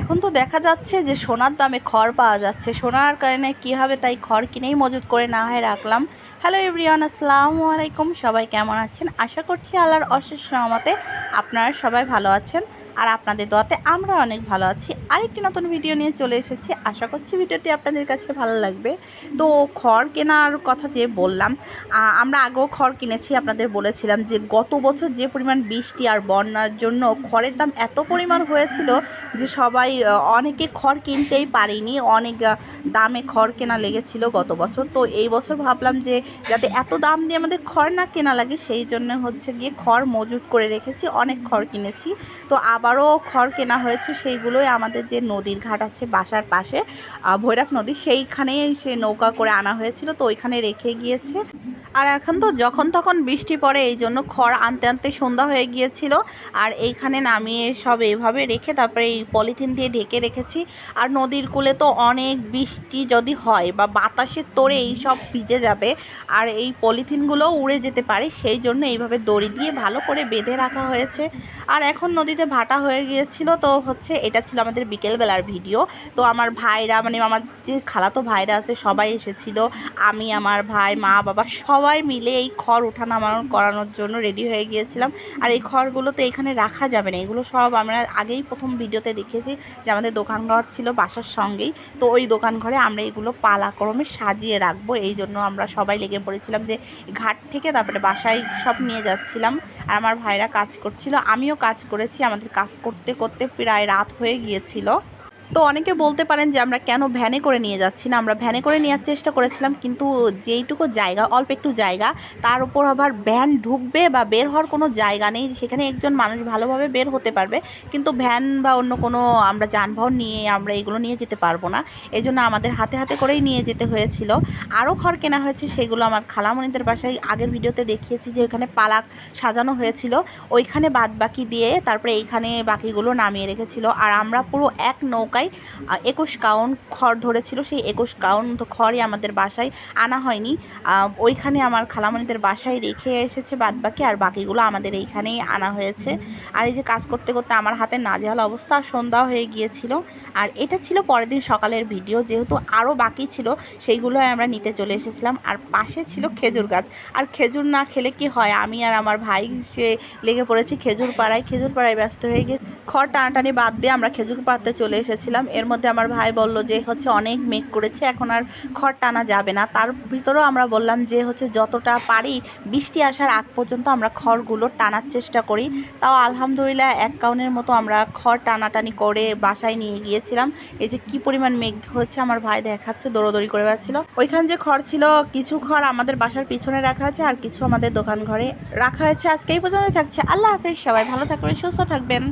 এখন তো দেখা যাচ্ছে যে সোনার দামে খড় পাওয়া যাচ্ছে। সোনার কারণে কী হবে তাই খড় কিনেই মজুত করে না হয় রাখলাম। হ্যালো এভরিওয়ান আসসালামু আলাইকুম। সবাই কেমন আছেন? আশা করছি আল্লাহর অশেষ রহমতে আপনারা সবাই ভালো আছেন। আর আপনাদের দোয়াতে আমরা অনেক ভালো আছি। আরেকটি নতুন ভিডিও নিয়ে চলে এসেছি। আশা করছি ভিডিওটি আপনাদের কাছে ভালো লাগবে। তো খড় কেনার কথা যে বললাম আমরা আগেও খড় কিনেছি, আপনাদের বলেছিলাম যে গত বছর যে পরিমাণ বৃষ্টি আর বন্যার জন্য খড়ের দাম এত পরিমাণ হয়েছিল যে সবাই অনেকে খড় কিনতেই পারেনি, অনেক দামে খড় কেনা লেগেছিল গত বছর। তো এই বছর ভাবলাম যে যাতে এত দাম দিয়ে আমাদের খড় না কেনা লাগে, সেই জন্য হচ্ছে গিয়ে খড় মজুত করে রেখেছি, অনেক খড় কিনেছি। তো আবারও খড় কেনা হয়েছে, সেইগুলোই আমাদের যে নদীর ঘাট আছে বাসার পাশে ভৈরব নদী, সেইখানেই সে নৌকা করে আনা হয়েছিল, তো ওইখানে রেখে গিয়েছে। আর এখন তো যখন তখন বৃষ্টি পড়ে, এই জন্য খড় আনতে আনতে সন্ধ্যা হয়ে গিয়েছিল, আর এইখানে নামিয়ে সব এইভাবে রেখে তারপরে এই পলিথিন দিয়ে ঢেকে রেখেছি। আর নদীর কূলে তো অনেক বৃষ্টি যদি হয় বা বাতাসের তোড়ে এই সব ভিজে যাবে, আর এই পলিথিনগুলো উড়ে যেতে পারে, সেই জন্য এইভাবে দড়ি দিয়ে ভালো করে বেঁধে রাখা হয়েছে। আর এখন নদীতে ভাটা হয়ে গিয়েছিল। তো হচ্ছে এটা ছিল আমাদের বিকেলবেলার ভিডিও। তো আমার ভাইরা মানে আমার যে খালাতো ভাইরা আছে, সবাই এসেছিল। আমি, আমার ভাই, মা, বাবা সবাই মিলে এই খড় ওঠানামানো করানোর জন্য রেডি হয়ে গিয়েছিলাম। আর এই খড়গুলো তো এখানে রাখা যাবে না। এগুলো সব আমরা আগেই প্রথম ভিডিওতে দেখেছি যে আমাদের দোকানঘর ছিল বাসার সঙ্গেই। তো ওই দোকান ঘরে আমরা এগুলো পালাক্রমে সাজিয়ে রাখব। এই জন্য আমরা সবাই লেগে পড়েছিলাম যে ঘাট থেকে তারপরে বাসায় সব নিয়ে যাচ্ছিলাম। আর আমার ভাইরা কাজ করছিল। আমিও কাজ করেছি। আমাদের কাজ করতে করতে প্রায় রাত হয়ে গিয়েছিল। তো অনেকে বলতে পারেন যে, আমরা কেন ভ্যানে করে নিয়ে যাচ্ছি না? আমরা ভ্যানে করে নেওয়ার চেষ্টা করেছিলাম, কিন্তু যেইটুকু জায়গা, অল্প একটু জায়গা, তার উপর আবার ভ্যান ঢুকবে বা বের হওয়ার কোনো জায়গা নেই, সেখানে একজন মানুষ ভালোভাবে বের হতে পারবে, কিন্তু ভ্যান বা অন্য কোনো আমরা যানবাহন নিয়ে আমরা এগুলো নিয়ে যেতে পারব না। এই জন্য আমাদের হাতে হাতে করেই নিয়ে যেতে হয়েছিল। আরও ঘর কেনা হয়েছে, সেগুলো আমার খালামণিদের বাসায় আগের ভিডিওতে দেখিয়েছি যে ওইখানে পালাক সাজানো হয়েছিল। ওইখানে বাদ বাকি দিয়ে তারপরে এইখানে বাকিগুলো নামিয়ে রেখেছিল। আর আমরা পুরো এক নৌকায় একুশ কাউন খড় ধরেছিল, সেই একুশ কাউন তো খড়ই আমাদের বাসায় আনা হয়নি। ওইখানে আমার খালামণিদের বাসায় রেখে এসেছে বাদ বাকি আর বাকিগুলো আমাদের এইখানেই আনা হয়েছে। আর এই যে কাজ করতে করতে আমার হাতে নাজেহাল অবস্থা আর সন্ধ্যা হয়ে গিয়েছিল। আর এটা ছিল পরের দিন সকালের ভিডিও, যেহেতু আরও বাকি ছিল সেইগুলো আমরা নিতে চলে এসেছিলাম। আর পাশে ছিল খেজুর গাছ। আর খেজুর না খেলে কি হয়? আমি আর আমার ভাই, সে লেগে পড়েছি খেজুর পাড়ায়। খেজুর পাড়ায় ব্যস্ত হয়ে গিয়ে খড় টানাটানি বাদ দিয়ে আমরা খেজুর পাড়তে চলে এসেছিলাম। এর মধ্যে আমার ভাই বলল যে, হচ্ছে অনেক মেঘ করেছে, এখন আর খড় টানা যাবে না। তার ভিতরেও আমরা বললাম যে, হচ্ছে যতটা পারি বৃষ্টি আসার আগ পর্যন্ত আমরা খড়গুলো টানার চেষ্টা করি। তাও আলহামদুলিল্লাহ এক কাউনের মতো আমরা খড় টানাটানি করে বাসায় নিয়ে গিয়েছিলাম। এই যে কি পরিমাণ মেঘ হচ্ছে আমার ভাই দেখাচ্ছে, দৌড়দৌড়ি করে বেড়াচ্ছিল। ওইখান যে খড় ছিল, কিছু খড় আমাদের বাসার পিছনে রাখা আছে আর কিছু আমাদের দোকান ঘরে রাখা হয়েছে আজকে এই পর্যন্ত থাকছে। আল্লাহ হাফেজ। সবাই ভালো থাকবেন, সুস্থ থাকবেন।